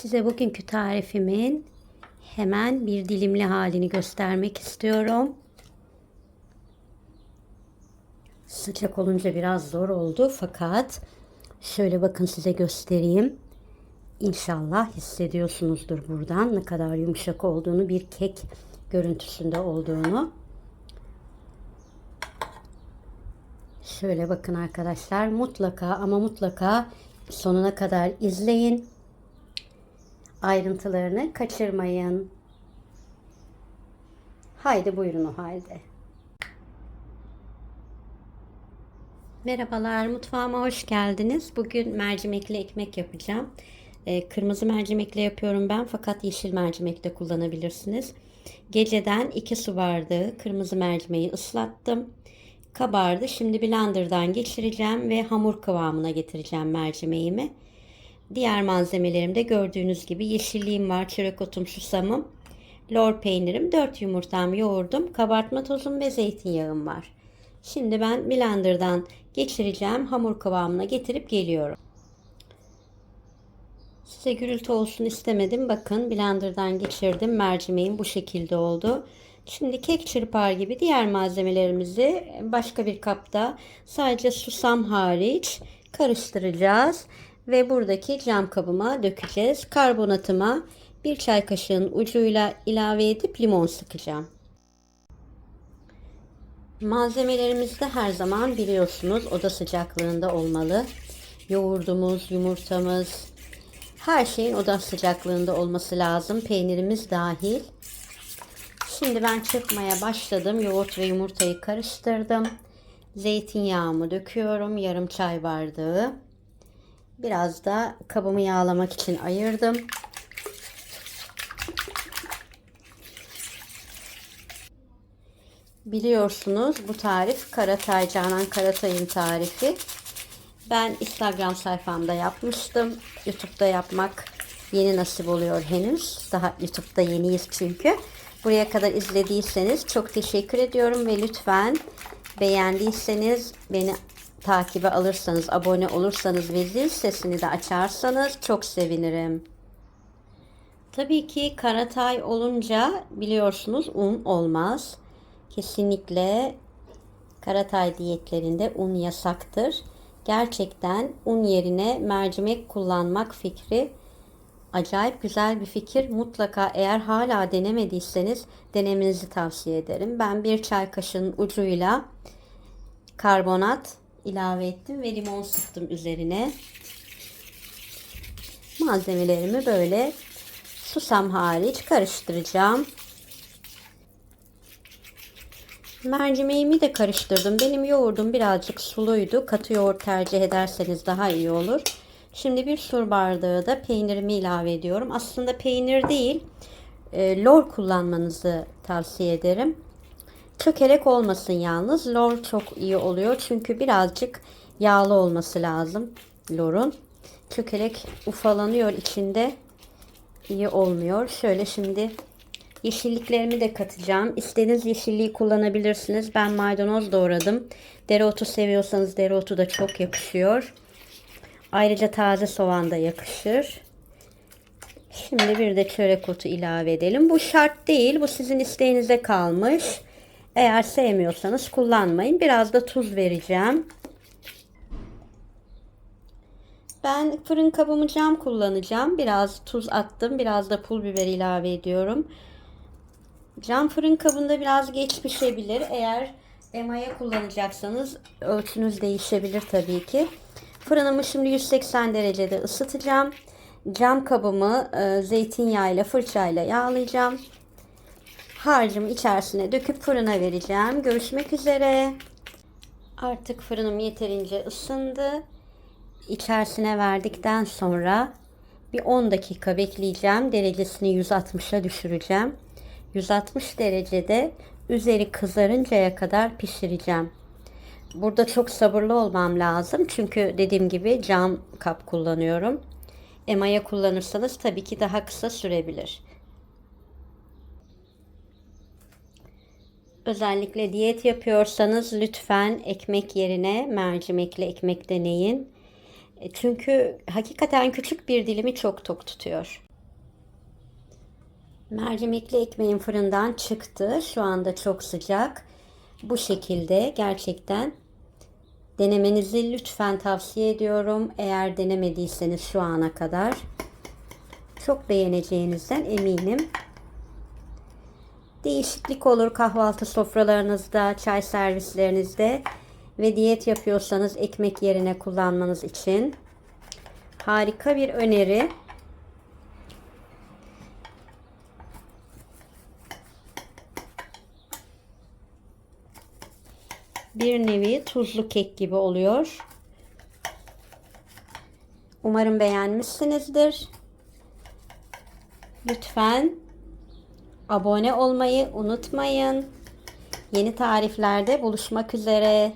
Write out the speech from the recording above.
Size bugünkü tarifimin hemen bir dilimli halini göstermek istiyorum. Sıcak olunca biraz zor oldu fakat şöyle bakın size göstereyim. İnşallah hissediyorsunuzdur buradan ne kadar yumuşak olduğunu, bir kek görüntüsünde olduğunu. Şöyle bakın arkadaşlar mutlaka ama mutlaka sonuna kadar izleyin. Ayrıntılarını kaçırmayın. Haydi buyurun o halde. Merhabalar mutfağıma hoş geldiniz. Bugün mercimekli ekmek yapacağım. Ee, kırmızı mercimekle yapıyorum ben fakat yeşil mercimek de kullanabilirsiniz. Geceden 2 su bardağı kırmızı mercimeği ıslattım. Kabardı. Şimdi blenderdan geçireceğim ve hamur kıvamına getireceğim mercimeğimi. Diğer malzemelerimde gördüğünüz gibi yeşilliğim var, çörek otum, susamım, lor peynirim, 4 yumurtam, yoğurdum, kabartma tozum ve zeytinyağım var. Şimdi ben blenderdan geçireceğim. Hamur kıvamına getirip geliyorum. Size gürültü olsun istemedim. Bakın blenderdan geçirdim. Mercimeğim bu şekilde oldu. Şimdi kek çırpar gibi diğer malzemelerimizi başka bir kapta sadece susam hariç karıştıracağız. Ve buradaki cam kabıma dökeceğiz. Karbonatıma bir çay kaşığının ucuyla ilave edip limon sıkacağım. Malzemelerimiz de her zaman biliyorsunuz oda sıcaklığında olmalı. Yoğurdumuz, yumurtamız, her şeyin oda sıcaklığında olması lazım. Peynirimiz dahil. Şimdi ben çırpmaya başladım. Yoğurt ve yumurtayı karıştırdım. Zeytinyağımı döküyorum. Yarım çay bardağı. Biraz da kabımı yağlamak için ayırdım. Biliyorsunuz bu tarif Karatay Canan Karatay'ın tarifi. Ben Instagram sayfamda yapmıştım. YouTube'da yapmak yeni nasip oluyor henüz. Daha YouTube'da yeniyiz çünkü. Buraya kadar izlediyseniz çok teşekkür ediyorum ve lütfen beğendiyseniz beni takibe alırsanız, abone olursanız ve zil sesini de açarsanız çok sevinirim. Tabii ki karatay olunca biliyorsunuz un olmaz. Kesinlikle karatay diyetlerinde un yasaktır. Gerçekten un yerine mercimek kullanmak fikri acayip güzel bir fikir. Mutlaka eğer hala denemediyseniz denemenizi tavsiye ederim. Ben bir çay kaşığının ucuyla karbonat ilave ettim ve limon sıktım üzerine. Malzemelerimi böyle susam hariç karıştıracağım. Mercimeğimi de karıştırdım. Benim yoğurdum birazcık suluydu. Katı yoğurt tercih ederseniz daha iyi olur. Şimdi bir su bardağı da peynirimi ilave ediyorum. Aslında peynir değil, e, lor kullanmanızı tavsiye ederim. Çökelek olmasın yalnız. Lor çok iyi oluyor. Çünkü birazcık yağlı olması lazım lorun. Çökelek ufalanıyor içinde. iyi olmuyor. Şöyle şimdi yeşilliklerimi de katacağım. İstediğiniz yeşilliği kullanabilirsiniz. Ben maydanoz doğradım. Dereotu seviyorsanız dereotu da çok yakışıyor. Ayrıca taze soğan da yakışır. Şimdi bir de çörek otu ilave edelim. Bu şart değil. Bu sizin isteğinize kalmış. Eğer sevmiyorsanız kullanmayın. Biraz da tuz vereceğim. Ben fırın kabımı cam kullanacağım. Biraz tuz attım. Biraz da pul biber ilave ediyorum. Cam fırın kabında biraz geç pişebilir. Eğer emaya kullanacaksanız ölçünüz değişebilir tabii ki. Fırınımı şimdi 180 derecede ısıtacağım. Cam kabımı e, zeytinyağıyla fırçayla yağlayacağım. Harcımı içerisine döküp fırına vereceğim. Görüşmek üzere. Artık fırınım yeterince ısındı. İçerisine verdikten sonra bir 10 dakika bekleyeceğim. Derecesini 160'a düşüreceğim. 160 derecede üzeri kızarıncaya kadar pişireceğim. Burada çok sabırlı olmam lazım. Çünkü dediğim gibi cam kap kullanıyorum. Emaya kullanırsanız tabii ki daha kısa sürebilir. Özellikle diyet yapıyorsanız lütfen ekmek yerine mercimekli ekmek deneyin. E, çünkü hakikaten küçük bir dilimi çok tok tutuyor. Mercimekli ekmeğim fırından çıktı. Şu anda çok sıcak. Bu şekilde gerçekten denemenizi lütfen tavsiye ediyorum. Eğer denemediyseniz şu ana kadar çok beğeneceğinizden eminim. Değişiklik olur kahvaltı sofralarınızda, çay servislerinizde ve diyet yapıyorsanız ekmek yerine kullanmanız için harika bir öneri. Bir nevi tuzlu kek gibi oluyor. Umarım beğenmişsinizdir. Lütfen abone olmayı unutmayın. Yeni tariflerde buluşmak üzere.